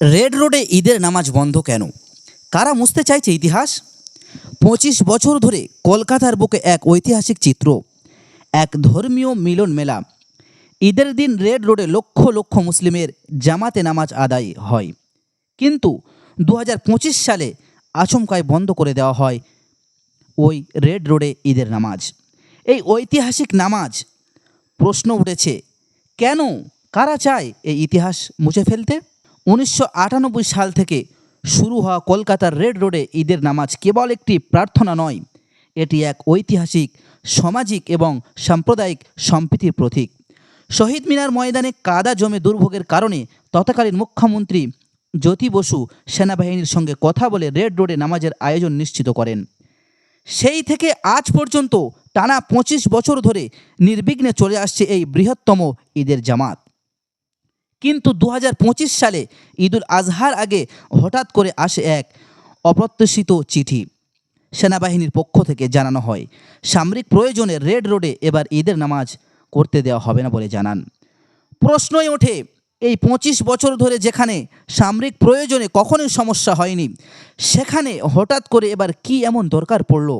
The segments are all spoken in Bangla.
রেড রোডে ঈদের নামাজ বন্ধ কেন? কারা মুছতে চাইছে ইতিহাস? পঁচিশ বছর ধরে কলকাতার বুকে এক ঐতিহাসিক চিত্র, এক ধর্মীয় মিলন মেলা। ঈদের দিন রেড রোডে লক্ষ লক্ষ মুসলিমের জামাতে নামাজ আদায় হয়। কিন্তু দু হাজার পঁচিশ সালে আচমকায় বন্ধ করে দেওয়া হয় ওই রেড রোডে ঈদের নামাজ। এই ঐতিহাসিক নামাজ প্রশ্ন উঠেছে, কেন কারা চায় এই ইতিহাস মুছে ফেলতে? উনিশশো আটানব্বই সাল থেকে শুরু হওয়া কলকাতার রেড রোডে ঈদের নামাজ কেবল একটি প্রার্থনা নয়, এটি এক ঐতিহাসিক, সামাজিক এবং সাম্প্রদায়িক সম্প্রীতির প্রতীক। শহীদ মিনার ময়দানে কাদা জমে দুর্ভোগের কারণে তৎকালীন মুখ্যমন্ত্রী জ্যোতি বসু সেনাবাহিনীর সঙ্গে কথা বলে রেড রোডে নামাজের আয়োজন নিশ্চিত করেন। সেই থেকে আজ পর্যন্ত টানা পঁচিশ বছর ধরে নির্বিঘ্নে চলে আসছে এই বৃহত্তম ঈদের জামাত। কিন্তু দু হাজার পঁচিশ সালে ঈদুল আজহার আগে হঠাৎ করে আসে এক অপ্রত্যাশিত চিঠি। সেনাবাহিনীর পক্ষ থেকে জানানো হয়, সামরিক প্রয়োজনে রেড রোডে এবার ঈদের নামাজ করতে দেওয়া হবে না বলে জানান। প্রশ্নই ওঠে, এই পঁচিশ বছর ধরে যেখানে সামরিক প্রয়োজনে কখনোই সমস্যা হয়নি, সেখানে হঠাৎ করে এবার কি এমন দরকার পড়ল?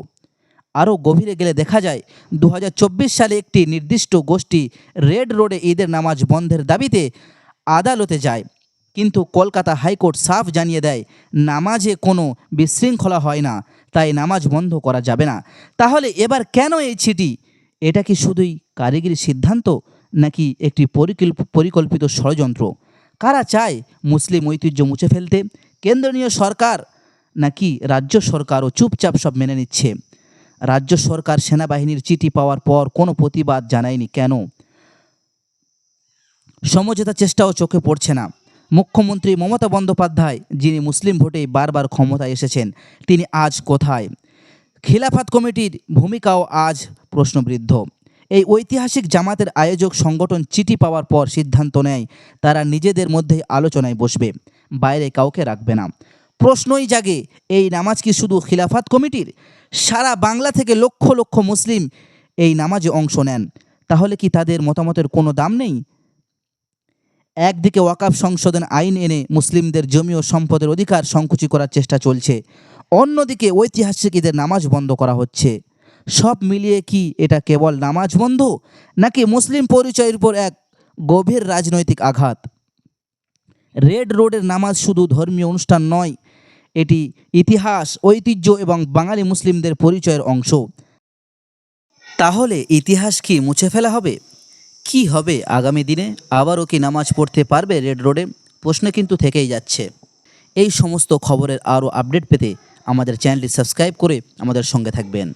আরও গভীরে গেলে দেখা যায় দু হাজার চব্বিশ সালে একটি নির্দিষ্ট গোষ্ঠী রেড রোডে ঈদের নামাজ বন্ধের দাবিতে আদালতে যায়। কিন্তু কলকাতা হাইকোর্ট সাফ জানিয়ে দেয়, নামাজে কোনো বিশৃঙ্খলা হয় না, তাই নামাজ বন্ধ করা যাবে না। তাহলে এবার কেন এই চিঠি? এটা কি শুধুই কারিগরি সিদ্ধান্ত, নাকি একটি পরিকল্প পরিকল্পিত ষড়যন্ত্র? কারা চায় মুসলিম ঐতিহ্য মুছে ফেলতে? কেন্দ্রীয় সরকার, নাকি রাজ্য সরকারও চুপচাপ সব মেনে নিচ্ছে? রাজ্য সরকার সেনাবাহিনীর চিঠি পাওয়ার পর কোনো প্রতিবাদ জানায়নি কেন? সমঝোতার চেষ্টাও চোখে পড়ছে না। মুখ্যমন্ত্রী মমতা বন্দ্যোপাধ্যায়, যিনি মুসলিম ভোটে বারবার ক্ষমতায় এসেছেন, তিনি আজ কোথায়? খিলাফাত কমিটির ভূমিকাও আজ প্রশ্নবৃদ্ধ। এই ঐতিহাসিক জামাতের আয়োজক সংগঠন চিঠি পাওয়ার পর সিদ্ধান্ত নেয়, তারা নিজেদের মধ্যেই আলোচনায় বসবে, বাইরে কাউকে রাখবে না। প্রশ্নই জাগে, এই নামাজ কি শুধু খিলাফাত কমিটির? সারা বাংলা থেকে লক্ষ লক্ষ মুসলিম এই নামাজে অংশ নেন। তাহলে কি তাদের মতামতের কোনো দাম নেই? একদিকে ওয়াকাফ সংশোধন আইন এনে মুসলিমদের জমি ও সম্পদের অধিকার সংকুচি করার চেষ্টা চলছে, অন্যদিকে ঐতিহাসিক ঈদের নামাজ বন্ধ করা হচ্ছে। সব মিলিয়ে কি এটা কেবল নামাজ বন্ধ, নাকি মুসলিম পরিচয়ের উপর এক গভীর রাজনৈতিক আঘাত? রেড রোডের নামাজ শুধু ধর্মীয় অনুষ্ঠান নয়, এটি ইতিহাস, ঐতিহ্য এবং বাঙালি মুসলিমদের পরিচয়ের অংশ। তাহলে ইতিহাস কি মুছে ফেলা হবে? কি হবে আগামী দিনে? আবারও কি নামাজ পড়তে পারবে রেড রোডে? প্রশ্ন কিন্তু থেকেই যাচ্ছে। এই সমস্ত খবরের আরও আপডেট পেতে আমাদের চ্যানেলটি সাবস্ক্রাইব করে আমাদের সঙ্গে থাকবেন।